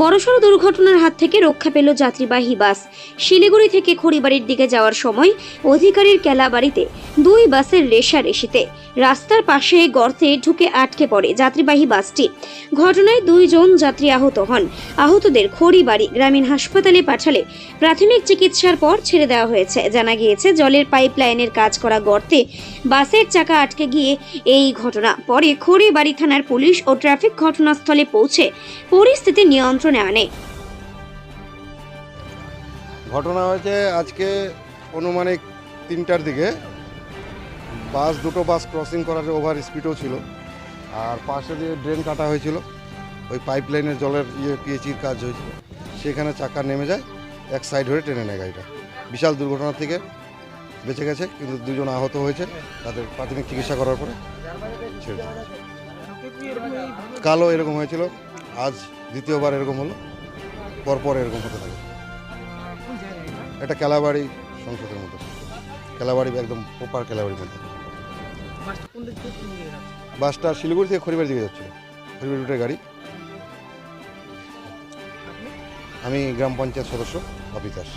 বড়সড় দুর্ঘটনার হাত থেকে রক্ষা পেল যাত্রীবাহী বাস। শিলিগুড়ি থেকে খড়িবাড়ির দিকে যাওয়ার সময় অধিকারীর কেলাবাড়িতে দুই বাসের রেশারেশিতে রাস্তার পাশে গর্তে ঢুকে আটকে পড়ে যাত্রীবাহী বাসটি। ঘটনায় দুইজন যাত্রী আহত হন। আহতদের খড়িবাড়ি গ্রামীণ হাসপাতালে পাঠালে প্রাথমিক চিকিৎসার পর ছেড়ে দেওয়া হয়েছে। জানা গিয়েছে, জলের পাইপ লাইনের কাজ করা গর্তে বাসের চাকা আটকে গিয়ে এই ঘটনা। পরে খড়িবাড়ি থানার পুলিশ ও ট্রাফিক ঘটনাস্থলে পৌঁছে পরিস্থিতি নিয়ন্ত্রণে আনে। ঘটনা হয়েছে আজকে অনুমানিক তিনটার দিকে। বাস, দুটো বাস ক্রসিং করার ওভার স্পিডও ছিল। আর পাশে দিয়ে ড্রেন কাটা হয়েছিল। ওই পাইপ লাইনের জলের ইয়ে পিএইচির কাজ হয়েছিল। সেখানে চাকা নেমে যায়, এক সাইড হয়ে টেনে নেয় গাড়িটা। বিশাল দুর্ঘটনা থেকে বেঁচে গেছে, কিন্তু দুজন আহত হয়েছে তাদের প্রাথমিক চিকিৎসা করার পরে ছেড়ে কালো এরকম হয়েছিল, আজ দ্বিতীয়বার এরকম হলো, পরপর এরকম হতে থাকে। এটা কেলাবাড়ি সংসদের মধ্যে। কেলাবাড়ি একদম প্রপার কেলাবাড়ির মধ্যে। বাসটা শিলিগুড়ি থেকে খড়িবাড়ি দিকে যাচ্ছিল। খড়িবাড়ি রুটের গাড়ি। আমি গ্রাম পঞ্চায়েত সদস্য অফিসার